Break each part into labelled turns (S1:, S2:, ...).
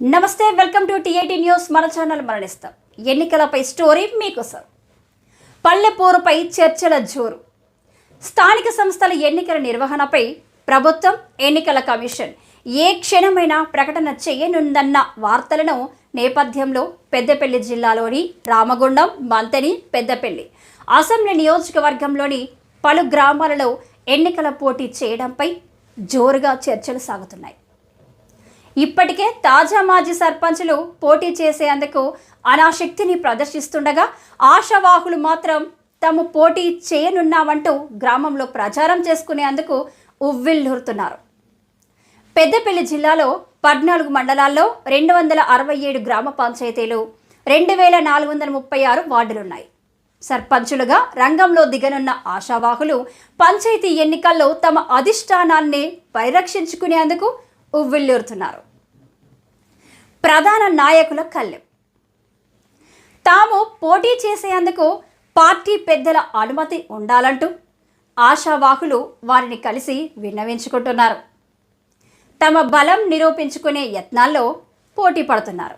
S1: Namaste welcome to TIT news. మన channel మరణిస్తాం. ఎన్నికలపై స్టోరీ మీకోసం. పల్లెపోరుపై చర్చల జోరు. స్థానిక సంస్థల ఎన్నికల నిర్వహణపై ప్రభుత్వం ఎన్నికల కమిషన్ ఏ క్షణమైనా ప్రకటన చేయనుందన్న వార్తలను నేపథ్యంలో పెద్దపల్లి జిల్లాలోని రామగుండం మంతని పెద్దపల్లి అసెంబ్లీ నియోజకవర్గంలోని పలు గ్రామాలలో ఎన్నికల పోటీ చేయడంపై జోరుగా చర్చలు సాగుతున్నాయి. ఇప్పటికే తాజా మాజీ సర్పంచులు పోటీ చేసేందుకు అనాశక్తిని ప్రదర్శిస్తుండగా ఆశావాహులు మాత్రం తాము పోటీ చేయనున్నామంటూ గ్రామంలో ప్రచారం చేసుకునేందుకు ఉవ్విల్లూరుతున్నారు పెద్దపల్లి జిల్లాలో పద్నాలుగు మండలాల్లో రెండు వందల అరవై ఏడు గ్రామ పంచాయతీలు రెండు వేల నాలుగు వందల ముప్పై ఆరు వార్డులున్నాయి. సర్పంచులుగా రంగంలో దిగనున్న ఆశావాహులు పంచాయతీ ఎన్నికల్లో తమ అధిష్టానాన్ని పరిరక్షించుకునేందుకు ఉవ్విళ్ళూరుతున్నారు. ప్రధాన నాయకుల కళ్ళెం తాము పోటీ చేసేందుకు పార్టీ పెద్దల అనుమతి ఉండాలంటూ ఆశావాహులు వారిని కలిసి విన్నవించుకుంటున్నారు. తమ బలం నిరూపించుకునే యత్నాల్లో పోటీ పడుతున్నారు.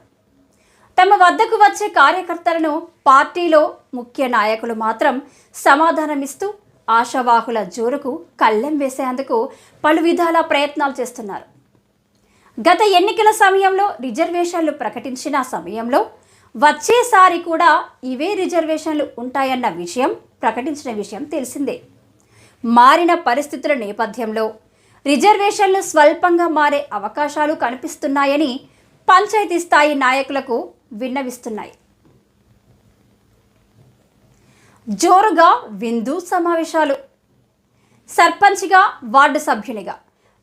S1: తమ వద్దకు వచ్చే కార్యకర్తలను పార్టీలో ముఖ్య నాయకులు మాత్రం సమాధానమిస్తూ ఆశావాహుల జోరుకు కళ్ళెం వేసేందుకు పలు విధాల ప్రయత్నాలు చేస్తున్నారు. గత ఎన్నికల సమయంలో రిజర్వేషన్లు ప్రకటించిన సమయంలో వచ్చేసారి కూడా ఇవే రిజర్వేషన్లు ఉంటాయన్న విషయం ప్రకటించిన విషయం తెలిసిందే. మారిన పరిస్థితుల నేపథ్యంలో రిజర్వేషన్లు స్వల్పంగా మారే అవకాశాలు కనిపిస్తున్నాయని పంచాయతీ స్థాయి నాయకులకు విన్నవిస్తున్నాయి. జోరుగా విందు సమావేశాలు సర్పంచ్గా వార్డు సభ్యునిగా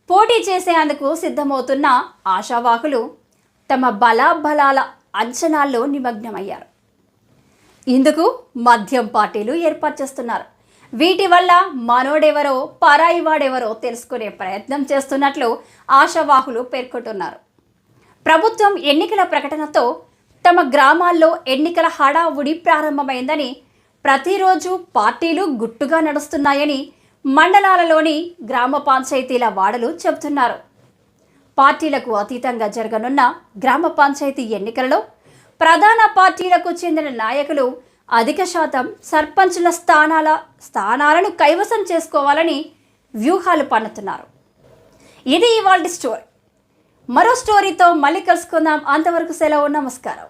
S1: పోటీ చేసేందుకు సిద్ధమవుతున్న ఆశావాహులు తమ బలాబలాల అంచనాల్లో నిమగ్నమయ్యారు. ఇందుకు మద్యం పార్టీలు ఏర్పాటు చేస్తున్నారు. వీటి వల్ల మనోడెవరో పరాయి వాడెవరో తెలుసుకునే ప్రయత్నం చేస్తున్నట్లు ఆశావాహులు పేర్కొంటున్నారు. ప్రభుత్వం ఎన్నికల ప్రకటనతో తమ గ్రామాల్లో ఎన్నికల హడావుడి ప్రారంభమైందని ప్రతిరోజు పార్టీలు గుట్టుగా నడుస్తున్నాయని మండలాలలోని గ్రామ పంచాయతీల వాడలు చెబుతున్నారు. పార్టీలకు అతీతంగా జరగనున్న గ్రామ పంచాయతీ ఎన్నికలలో ప్రధాన పార్టీలకు చెందిన నాయకులు అధిక శాతం సర్పంచుల స్థానాల స్థానాలను కైవసం చేసుకోవాలని వ్యూహాలు పన్నుతున్నారు. ఇది ఇవాళ స్టోరీ. మరో స్టోరీతో మళ్ళీ కలుసుకుందాం. అంతవరకు సెలవు నమస్కారం.